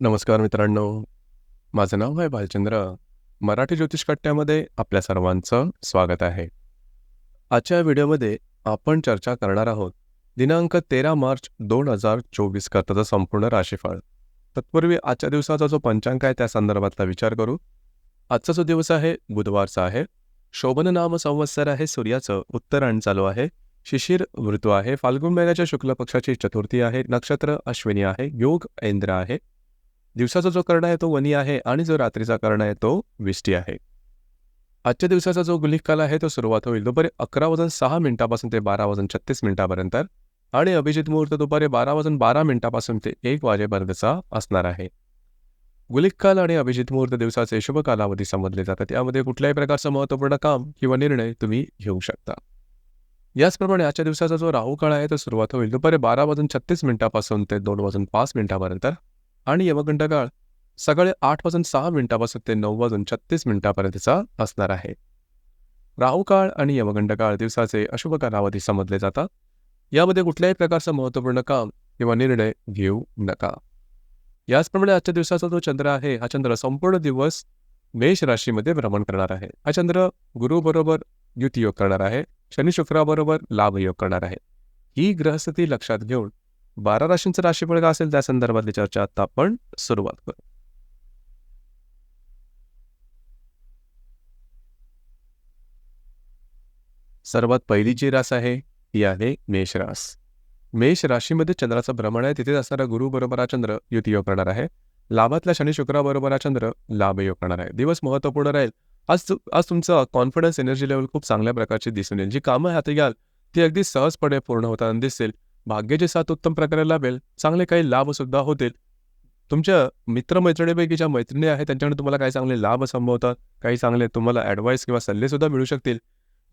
नमस्कार मित्रांनो. माझं नाव आहे भालचंद्र मराठी ज्योतिष कट्ट्यामध्ये आपल्या सर्वांचं स्वागत आहे. आजच्या व्हिडिओमध्ये आपण चर्चा करणार आहोत दिनांक तेरा मार्च दोन हजार चोवीस करताचं संपूर्ण राशीफळ. तत्पूर्वी आजच्या दिवसाचा जो पंचांक आहे त्या संदर्भातला विचार करू. आजचा जो दिवस आहे बुधवारचा आहे. शोभन नाम संवत्सर आहे सूर्याचं. उत्तरायण चालू आहे. शिशिर ऋतू आहे. फाल्गुन महिन्याच्या शुक्ल पक्षाची चतुर्थी आहे. नक्षत्र अश्विनी आहे. योग ऐंद्र आहे. दिवसाचा जो कर्ण आहे तो वनी आहे आणि जो रात्रीचा कर्ण आहे तो विष्टी आहे. आजच्या दिवसाचा जो गुलिकाल आहे तो सुरुवात होईल. दुपारी अकरा वाजून सहा मिनिटापासून ते बारा वाजून छत्तीस मिनिटापर्यंत आणि अभिजित मुहूर्त दुपारी बारा वाजून बारा मिनिटापासून ते एक वाजेपर्यंतचा असणार आहे. गुलिककाल आणि अभिजित मुहूर्त दिवसाचे शुभ कालावधी समजले जातात. यामध्ये कुठल्याही प्रकारचं महत्त्वपूर्ण काम किंवा निर्णय तुम्ही घेऊ शकता. याचप्रमाणे आजच्या दिवसाचा जो राहू काळ आहे तो सुरुवात होईल. दुपारी बारा वाजून छत्तीस मिनिटापासून ते दोन वाजून पाच मिनिटापर्यंत आणि यमघंट काळ सकाळी आठ वाजून सहा मिनिटापासून ते नऊ वाजून छत्तीस मिनिटापर्यंतचा असणार आहे. राहुकाळ आणि यमघंटकाळ दिवसाचे अशुभ कालावधी समजले जातात यामध्ये कुठल्याही प्रकारचं महत्त्वपूर्ण काम किंवा निर्णय घेऊ नका. याचप्रमाणे आजच्या दिवसाचा जो चंद्र आहे हा चंद्र संपूर्ण दिवस मेष राशीमध्ये भ्रमण करणार आहे. हा चंद्र गुरुबरोबर युतियोग करणार आहे. शनी शुक्राबरोबर लाभयोग करणार आहे. ही ग्रहस्थिती लक्षात घेऊन बारा राशींचं राशीफळ का असेल? त्या संदर्भातली चर्चा आता आपण सुरुवात करू. सर्वात पहिली जी रास आहे ती आहे मेष रास. मेष राशीमध्ये चंद्राचं भ्रमण आहे. तिथेच असणारा गुरु बरोबर हा चंद्र युतियोग करणार आहे. लाभातल्या शनी शुक्राबरोबर हा चंद्र लाभयोग करणार आहे. दिवस महत्त्वपूर्ण राहील. आज आज तुमचं कॉन्फिडन्स एनर्जी लेवल खूप चांगल्या प्रकारची दिसून येईल. जी कामं हाती घ्याल ती अगदी सहजपणे पूर्ण होताना दिसेल. भाग्याचे साथ उत्तम प्रकारे लाभेल चांगले काही लाभ सुद्धा होतील. तुमच्या मित्रमैत्रिणीपैकी ज्या मैत्रिणी आहेत त्यांच्याकडे तुम्हाला काही चांगले लाभ संभवतात काही चांगले तुम्हाला ॲडवाईस किंवा सल्ले सुद्धा मिळू शकतील.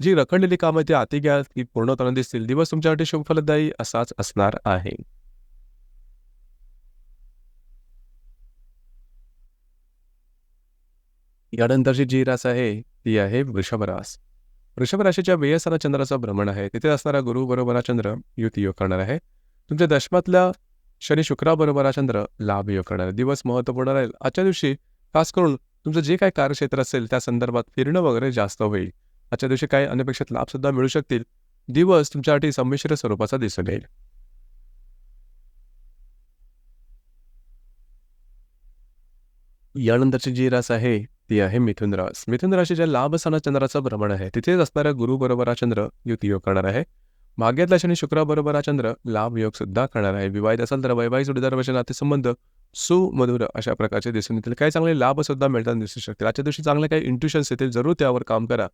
जी रखडलेली कामं ती हाती घ्या ती पूर्णतः दिसतील. दिवस तुमच्यासाठी शुभफलदायी असाच असणार आहे. यानंतरची जी रास आहे ती आहे वृषभ रास. वृषभ राशीच्या वेयसाना चंद्राचं भ्रमण आहे. तिथे असणारा गुरु बरोबर चंद्र युती योग करणार आहे. तुमच्या दशमातल्या शनी शुक्राबरोबर चंद्र लाभ योग करणार आहे. दिवस महत्त्वपूर्ण राहील. आजच्या दिवशी खास करून तुमचं जे काही कार्यक्षेत्र असेल त्या संदर्भात फिरणं वगैरे जास्त होईल. आजच्या दिवशी काही अनपेक्षित लाभ सुद्धा मिळू शकतील. दिवस तुमच्यासाठी संमिश्र स्वरूपाचा दिसून येईल. यानंतरची जी रास आहे ती आहे मिथुन रास. मिथुन राशीच्या लाभस्थानात चंद्राचं भ्रमण आहे तिथेच असणाऱ्या गुरु बरोबर हा चंद्र युतियोग करणार आहे. भाग्यातला शनी शुक्राबरोबर हा चंद्र लाभ योग सुद्धा करणार आहे. विवाहित असाल तर वैवाहिक जोडीदाराचे नातेसंबंध सुमधुर अशा प्रकारचे दिसून येतील. काही चांगले लाभ सुद्धा मिळताना दिसू शकतील. आजच्या दिवशी चांगले काही इंट्युशन्स येतील जरूर त्यावर काम करा.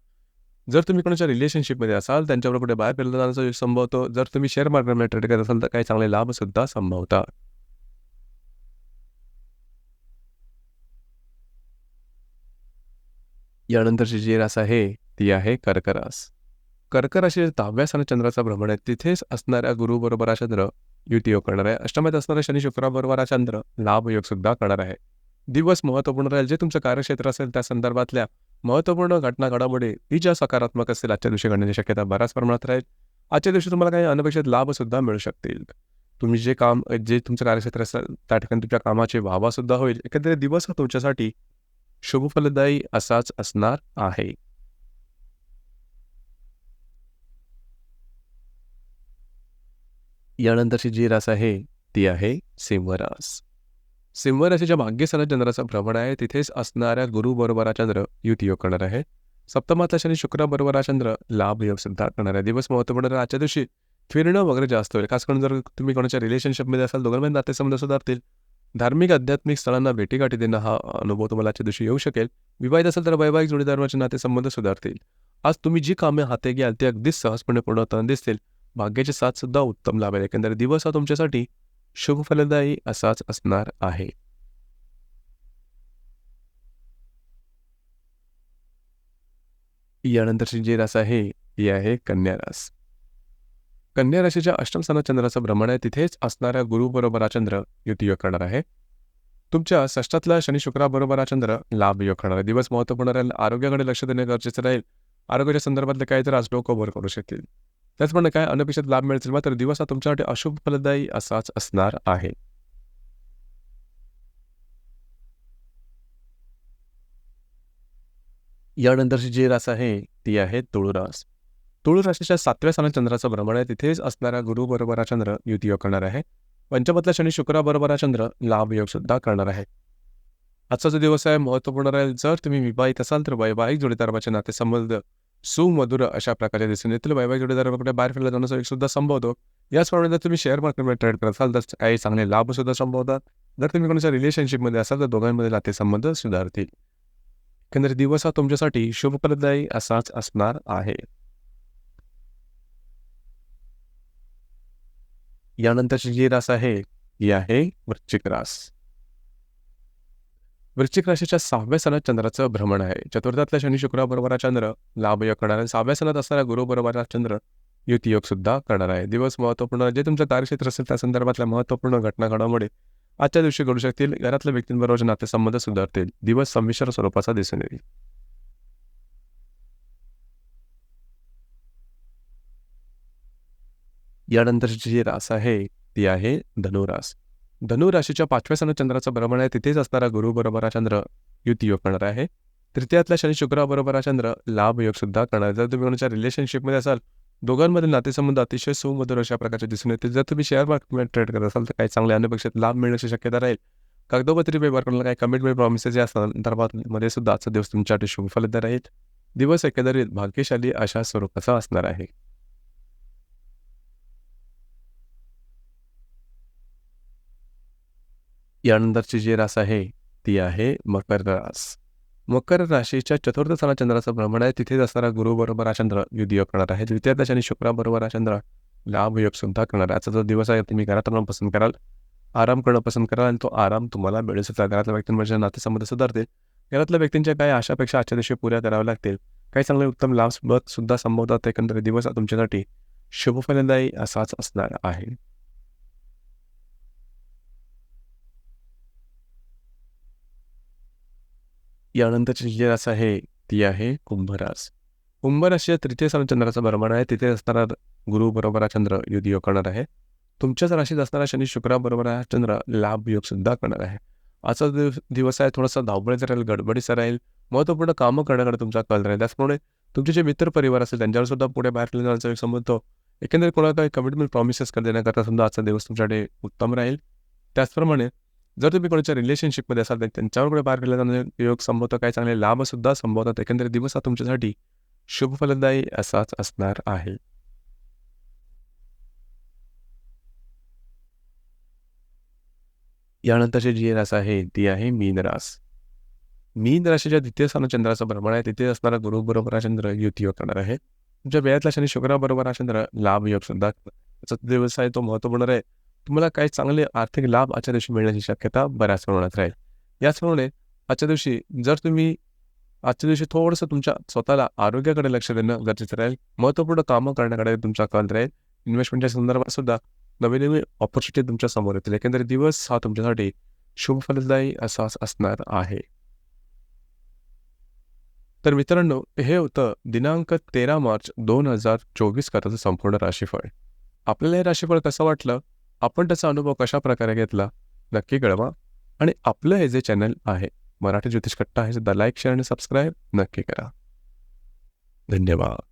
जर तुम्ही कोणाच्या रिलेशनशिपमध्ये असाल त्यांच्याबरोबर बाहेर फिरला जाण्याचा संभवतो जर तुम्ही शेअर मार्केटमध्ये ट्रेड करत असाल तर काही चांगले लाभ सुद्धा संभवतात. यानंतरची जी रास आहे ती आहे कर्क रास. कर्क राशी दहाव्या स्थानात चंद्राचा भ्रमण आहे. तिथेच असणाऱ्या गुरुबरोबर हा चंद्र करणार आहे. अष्टमात असणाऱ्या शनी शुक्राबरोबर हा चंद्र लाभ योग सुद्धा करणार आहे. दिवस महत्त्वपूर्ण राहील. जे तुमचं कार्यक्षेत्र असेल त्या संदर्भातल्या महत्त्वपूर्ण घटना घडामोडी ती ज्या सकारात्मक असतील आजच्या दिवशी घडण्याची शक्यता बऱ्याच प्रमाणात राहील. आजच्या दिवशी तुम्हाला काही अनपेक्षित लाभसुद्धा मिळू शकतील. तुम्ही जे काम जे तुमचं कार्यक्षेत्र असेल त्या ठिकाणी तुमच्या कामाची वाहवासुद्धा होईल. एकंदरीत दिवस हा तुमच्यासाठी शुभफलदायी असाच असणार आहे. यानंतरची जी रास आहे ती आहे सिंहरास. सिंहराशीच्या भाग्यस्थानात चंद्राचा भ्रमण आहे तिथेच असणाऱ्या गुरु बरोबर युती योग करणार आहे. सप्तमाचा शनी शुक्र बरोबर चंद्र लाभ योग सुद्धा करणार आहे. दिवस महत्त्वपूर्ण आजच्या दिवशी फिरणं वगैरे जास्त होईल. खास करून जर तुम्ही कोणाच्या रिलेशनशिपमध्ये असाल दोघांमध्ये नातेसंबंध सुधारतील धार्मिक आध्यात्मिक स्थळांना भेटीगाठी देणं हा अनुभव तुम्हाला आजच्या दिवशी येऊ शकेल. विवाहित असेल तर वैवाहिक जोडीदारांचे नातेसंबंध सुधारतील. आज तुम्ही जी कामे हाते घ्याल ती अगदीच सहजपणे पूर्ण होताना दिसतील. भाग्याचे साथ सुद्धा उत्तम लाभेल. एकंदर दिवस हा तुमच्यासाठी शुभफलदायी असाच असणार आहे. यानंतरची जे रास आहे ती आहे कन्या रास कन्या राशीच्या अष्टम स्थानात चंद्राचं भ्रमण आहे. तिथेच असणाऱ्या गुरुबरोबर चंद्र युतीयोग करणार आहे. तुमच्या षष्टातला शनी शुक्राबरोबर चंद्र लाभ योग करणार आहे. दिवस महत्त्वपूर्ण राहील. आरोग्याकडे लक्ष देणे गरजेचं राहील. आरोग्याच्या संदर्भातले काही आज डोकं वर करू शकतील त्याचप्रमाणे काय अनपेक्षित लाभ मिळतील मात्र दिवस हा तुमच्यासाठी अशुभ फलदायी असाच असणार आहे. यानंतरची जी रास आहे ती आहे तुळू रास तुळू राशीच्या सातव्या स्थानात चंद्राचं भ्रमण आहे. तिथेच असणारा गुरु बरोबर चंद्र युती योग करणार आहे. पंचमतला शनी शुक्राबरोबर चंद्र लाभ योग सुद्धा करणार आहे. आजचा जो दिवस आहे महत्त्वपूर्ण राहील. जर तुम्ही विवाहित असाल तर वैवाहिक जोडीदाराचे नातेसंबंध सुमधुर अशा प्रकारे दिसून येतील. वैवाहिक जोडीदाराकडे बाहेर फिरला जाण्याचा एक सुद्धा संभवतो. याचप्रमाणे जर तुम्ही शेअर मार्केटमध्ये ट्रेड करत असाल तर काही चांगले लाभ सुद्धा संभवतात. जर तुम्ही कोणाच्या रिलेशनशिपमध्ये असाल तर दोघांमध्ये नातेसंबंध सुधारतील. एकंदरीत दिवस हा तुमच्यासाठी शुभप्रदायी असाच असणार आहे. यानंतरची जी रास आहे ती आहे वृश्चिक रास. वृश्चिक राशीच्या सहाव्या सणात चंद्राचं भ्रमण आहे. चतुर्थातल्या शनी शुक्राबरोबर चंद्र लाभयोग करणार. आहे सहाव्या सणात असणारा गुरुबरोबर चंद्र युतीयोग सुद्धा करणार आहे. दिवस महत्त्वपूर्ण जे तुमचं कार्यक्षेत्र असेल त्या संदर्भातल्या महत्त्वपूर्ण घटना घडामोडी आजच्या दिवशी घडू शकतील. घरातल्या व्यक्तींबरोबर नातेसंबंध सुधारतील. दिवस संमिश्र स्वरूपाचा दिसून येईल. यानंतरची जी रास आहे ती आहे धनुरास. धनुराशीच्या पाचव्या सणात चंद्राचं भ्रमण आहे तिथेच असणारा गुरु बरोबर चंद्र युती योग करणार आहे. तृतीयातल्या शनी शुक्राबरोबर चंद्र लाभ योग सुद्धा करणार जर तुम्ही कोणाच्या रिलेशनशिपमध्ये असाल दोघांमधील नातेसंबंध अतिशय सुमधुर अशा प्रकारचे दिसून येते जर तुम्ही शेअर मार्केटमध्ये ट्रेड करत असाल तर काही चांगल्या अनपेक्षित लाभ मिळण्याची शक्यता राहील. कागदोपत्री व्यवहार करण्याला काही कमिटमेंट प्रॉमिसेस जे असतात संदर्भामध्ये सुद्धा आजचा दिवस तुमच्यासाठी शुभफलदार राहील. दिवस एकंदरीत भाग्यशाली अशा स्वरूपाचा असणार आहे. यानंतरची जी रास आहे ती आहे मकर रास. मकर राशीच्या चतुर्थ चंद्राचं भ्रमण आहे. तिथेच असणारा गुरुबरोबर हा चंद्र युद्धयोग करणार आहे. द्वितीय आणि शुक्राबरोबर हा चंद्र लाभ योग सुद्धा करणार आहे. आजचा जो दिवस आहे तुम्ही घरात राहणं पसंत कराल आराम करणं पसंत कराल आणि तो आराम तुम्हाला मिळू सुद्धा घरातल्या व्यक्तींमध्ये नातेसंबंध सुधारतील घरातल्या व्यक्तींच्या काही आशापेक्षा आजच्या दिवशी पुऱ्या कराव्या लागतील. काही चांगले उत्तम लाभ सुद्धा संभवतात. एकंदरीत दिवस तुमच्यासाठी शुभफलदायी असाच असणार आहे. यानंतरची जी रास आहे ती आहे कुंभरास कुंभराशी तृतीय स्थान चंद्राचं भ्रमण आहे. तिथे असणारा गुरु बरोबर चंद्र युद्ध योग करणार आहे. तुमच्याच राशीत असणारा शनी शुक्राबरोबर हा चंद्र लाभ योग सुद्धा करणार आहे. आजचा दिवस दिवस आहे थोडासा धावपळीचा राहील गडबडीचा राहील महत्त्वपूर्ण कामं करण्याकडे तुमचा कल राहील. त्याचप्रमाणे तुमचे जे मित्र परिवार असेल त्यांच्यावर सुद्धा पुढे बाहेर जाण्याचा एक संबंध एकंदरीत कोणाला काही कमिटमेंट प्रॉमिसेस कर देण्याकरता सुद्धा आजचा दिवस तुमच्याकडे उत्तम राहील. त्याचप्रमाणे जर तुम्ही कोणाच्या रिलेशनशिपमध्ये असाल तर त्यांच्यावर बाहेर केला जाणारे योग संभवतं काही चांगले लाभसुद्धा संभवतात. एकंदरीत दिवस हा तुमच्यासाठी शुभ फलदायी असाच असणार आहे. यानंतरची जी रास आहे ती आहे मीन रास. मीन राशीच्या द्वितीय स्थान चंद्राचं भ्रमण आहे. तिथे असणारा गुरु बरोबर हा चंद्र युती योग करणार आहे. तुमच्या वेळातला शनी शुक्राबरोबर हा चंद्र लाभ योग सुद्धा दिवस आहे तो महत्त्वपूर्ण आहे. तुम्हाला काही चांगले आर्थिक लाभ आजच्या दिवशी मिळण्याची शक्यता बऱ्याच प्रमाणात राहील. याचप्रमाणे आजच्या दिवशी जर तुम्ही आजच्या दिवशी थोडंसं तुमच्या स्वतःला आरोग्याकडे लक्ष देणं गरजेचं राहील. महत्त्वपूर्ण कामं करण्याकडे तुमचा कल राहील. इन्व्हेस्टमेंटच्या संदर्भात सुद्धा नवीन नवीन ऑपॉर्च्युनिटी तुमच्यासमोर येतील. एकंदरीत दिवस हा तुमच्यासाठी शुभ फलदायी असणार आहे. तर मित्रांनो हे होतं दिनांक तेरा मार्च दोन हजार चोवीस करताचं संपूर्ण राशीफळ. आपल्याला हे राशीफळ कसं वाटलं? आपण त्याचा अनुभव कशा प्रकारे घेतला? नक्की कळवा. आणि आपलं हे जे चॅनल आहे मराठी ज्योतिष कट्टा हे सुद्धा लाईक शेअर आणि सबस्क्राईब नक्की करा. धन्यवाद.